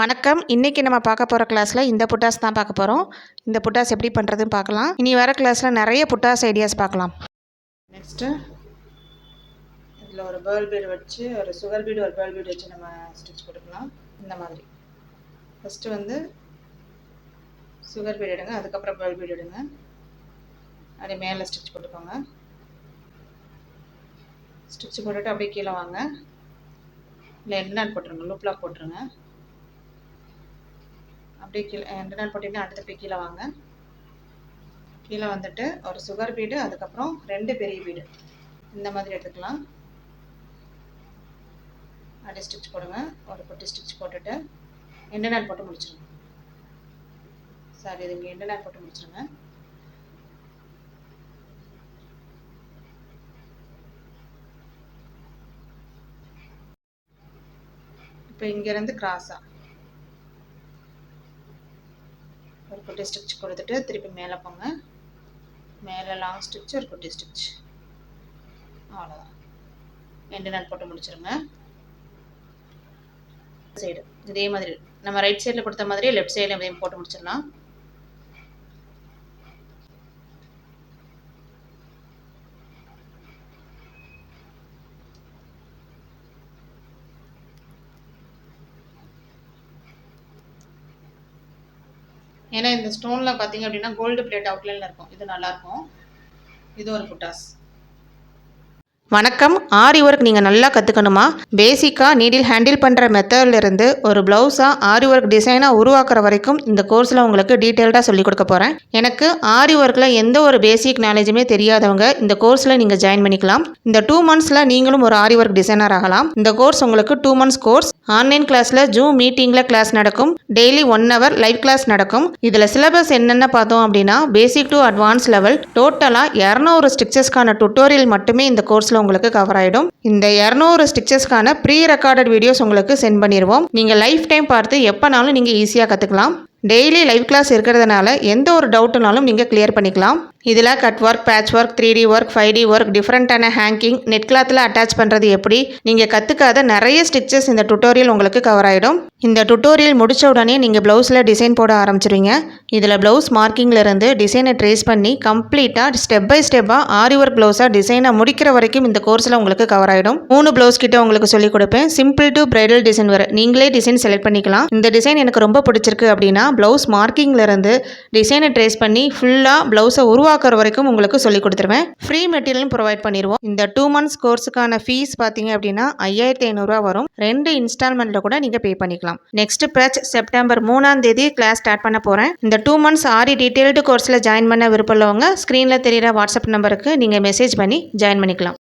வணக்கம். இன்றைக்கி நம்ம பார்க்க போகிற கிளாஸில் இந்த புட்டாஸ் தான் பார்க்க போகிறோம் இந்த புட்டாஸ் எப்படி பண்ணுறதுன்னு பார்க்கலாம். இனி வர கிளாஸில் நிறைய புட்டாஸ் ஐடியாஸ் பார்க்கலாம். நெக்ஸ்ட்டு இதில் ஒரு பேர்ல் பீடு வச்சு ஒரு சுகர் பீடு ஒரு பேர்ல் பீடு வச்சு நம்ம ஸ்டிச் போட்டுக்கலாம் இந்த மாதிரி. ஃபஸ்ட்டு வந்து சுகர் பீடு எடுங்க. அதுக்கப்புறம் பேர்ல் பீடு எடுங்க. அப்படியே மேலே ஸ்டிச் போட்டுக்கோங்க. ஸ்டிச் போட்டுட்டு அப்படியே கீழே வாங்க. இல்லை எண்ட் நாட் போட்டுருங்க. லூப்லாக் போட்டுருங்க. அப்படியே கீழே ரெண்டு நாள் போட்டிங்கன்னா அடுத்த போய் கீழே வாங்க. கீழே வந்துட்டு ஒரு சுகர் பீடு அதுக்கப்புறம் ரெண்டு பெரிய பீடு. இந்த மாதிரி எடுத்துக்கலாம். அப்படியே ஸ்டிச் போடுங்க. ஒரு பொட்டி ஸ்டிச் போட்டுட்டு ரெண்டு நாள் போட்டு முடிச்சிருங்க. சாரி இது இங்கே ரெண்டு நாள் போட்டு முடிச்சிருங்க. இப்போ இங்கேருந்து கிராஸாக ஒரு குட்டி ஸ்டிச் கொடுத்துட்டு திருப்பி மேலே போங்க. மேலே லாங் ஸ்டிச் ஒரு குட்டி ஸ்டிச் அவ்வளோதான் ரெண்டு நாள் போட்டு முடிச்சிருங்க. சைடு இதே மாதிரி நம்ம ரைட் சைடில் கொடுத்த மாதிரியே லெஃப்ட் சைடில் இதையும் போட்டு முடிச்சிடலாம். ஏன்னா இந்த ஸ்டோனில் பார்த்தீங்க அப்படின்னா கோல்டு பிளேட் அவுட்லைனில் இருக்கும். இது நல்லாயிருக்கும். இது ஒரு புட்டாஸ். வணக்கம். ஆரி ஒர்க் நீங்கள் நல்லா கற்றுக்கணுமா பேசிக்காக நீடில் ஹேண்டில் பண்ணுற மெத்தட்லேருந்து ஒரு ப்ளவுஸாக ஆரி ஒர்க் டிசைனாக உருவாக்குற வரைக்கும் இந்த கோர்ஸில் உங்களுக்கு டீட்டெயில்டாக சொல்லிக் கொடுக்க போகிறேன் எனக்கு ஆரி ஒர்க்கில் எந்த ஒரு பேசிக் நாலேஜுமே தெரியாதவங்க இந்த கோர்ஸில் நீங்கள் ஜாயின் பண்ணிக்கலாம். இந்த டூ மந்த்ஸில் நீங்களும் ஒரு ஆரி ஒர்க் டிசைனர் ஆகலாம். இந்த கோர்ஸ் உங்களுக்கு டூ மந்த்ஸ் கோர்ஸ் ஆன்லைன் கிளாஸில் ஜூம் மீட்டிங்கில் கிளாஸ் நடக்கும். Daily one hour live class நடக்கும். இதில் சிலபஸ் என்னென்ன பார்த்தோம் அப்படின்னா பேசிக் டு அட்வான்ஸ் லெவல் டோட்டலாக இரநூறு ஸ்ட்ரிக்சஸ்க்கான டுட்டோரியல் மட்டுமே இந்த கோர்ஸில் உங்களுக்கு கவர் ஆகிடும் இந்த இரநூறு ஸ்டிச்சஸ்க்கான ப்ரீ ரெக்கார்டட் வீடியோஸ் உங்களுக்கு சென்ட் பண்ணிடுவோம் நீங்கள் லைஃப் டைம் பார்த்து எப்போனாலும் நீங்கள் ஈஸியாக கற்றுக்கலாம் டெய்லி லைவ் கிளாஸ் இருக்கிறதுனால எந்த ஒரு டவுட்டுனாலும் நீங்கள் கிளியர் பண்ணிக்கலாம். இதில் cut work patch work three D work five D work டிஃப்ரெண்ட்டான ஹேங்கிங் நெட் கிளாத்தில் அட்டாச் பண்ணுறது எப்படி? நீங்கள் கற்றுக்காத நிறைய ஸ்டிச்சஸ் இந்த டுட்டோரியல் உங்களுக்கு கவர் ஆகிடும் இந்த டுட்டோரியல் முடித்த உடனே நீங்கள் ப்ளவுஸில் டிசைன் போட ஆரம்பிச்சிருவீங்க. இதில் ப்ளவுஸ் மார்க்கிங்லேருந்து டிசைனை ட்ரேஸ் பண்ணி கம்ப்ளீட்டாக ஸ்டெப் பை ஸ்டெப்பாக ஆரி ஒர்க் ப்ளவுஸாக டிசைனை முடிக்கிற வரைக்கும் இந்த கோர்ஸில் உங்களுக்கு கவர் ஆகிடும் மூணு ப்ளவுஸ் கிட்ட உங்களுக்கு சொல்லிக் கொடுப்பேன். சிம்பிள் டு பிரைடல் டிசைன் வர. நீங்களே டிசைன் செலக்ட் பண்ணிக்கலாம். இந்த டிசைன் எனக்கு ரொம்ப பிடிச்சிருக்கு அப்படின்னா ப்ளவுஸ் மார்க்கிங்லேருந்து டிசைனை ட்ரேஸ் பண்ணி ஃபுல்லாக ப்ளவுஸை உருவாக்குற வரைக்கும் உங்களுக்கு சொல்லி கொடுத்துருவேன். ஃப்ரீ மெட்டீரியலும் ப்ரொவைட் பண்ணிடுவோம் இந்த டூ மந்த்ஸ் கோர்ஸுக்கான ஃபீஸ் பார்த்தீங்க அப்படின்னா ஐயாயிரத்தி ஐநூறுரூவா வரும். ரெண்டு இன்ஸ்டால்மெண்ட்டில் கூட நீங்கள் பே பண்ணிக்கலாம். நெக்ஸ்ட் பேட்ச் செப்டம்பர் மூணாம் தேதி கிளாஸ் ஸ்டார்ட் பண்ண போகிறேன் இந்த டூ மந்த்ஸ் ஆரி டீட்டெயில்டு கோர்ஸில் ஜாயின் பண்ண விருப்பம் உள்ளவங்க ஸ்க்ரீனில் தெரியிற வாட்ஸ்அப் நம்பருக்கு நீங்கள் மெசேஜ் பண்ணி ஜாயின் பண்ணிக்கலாம்.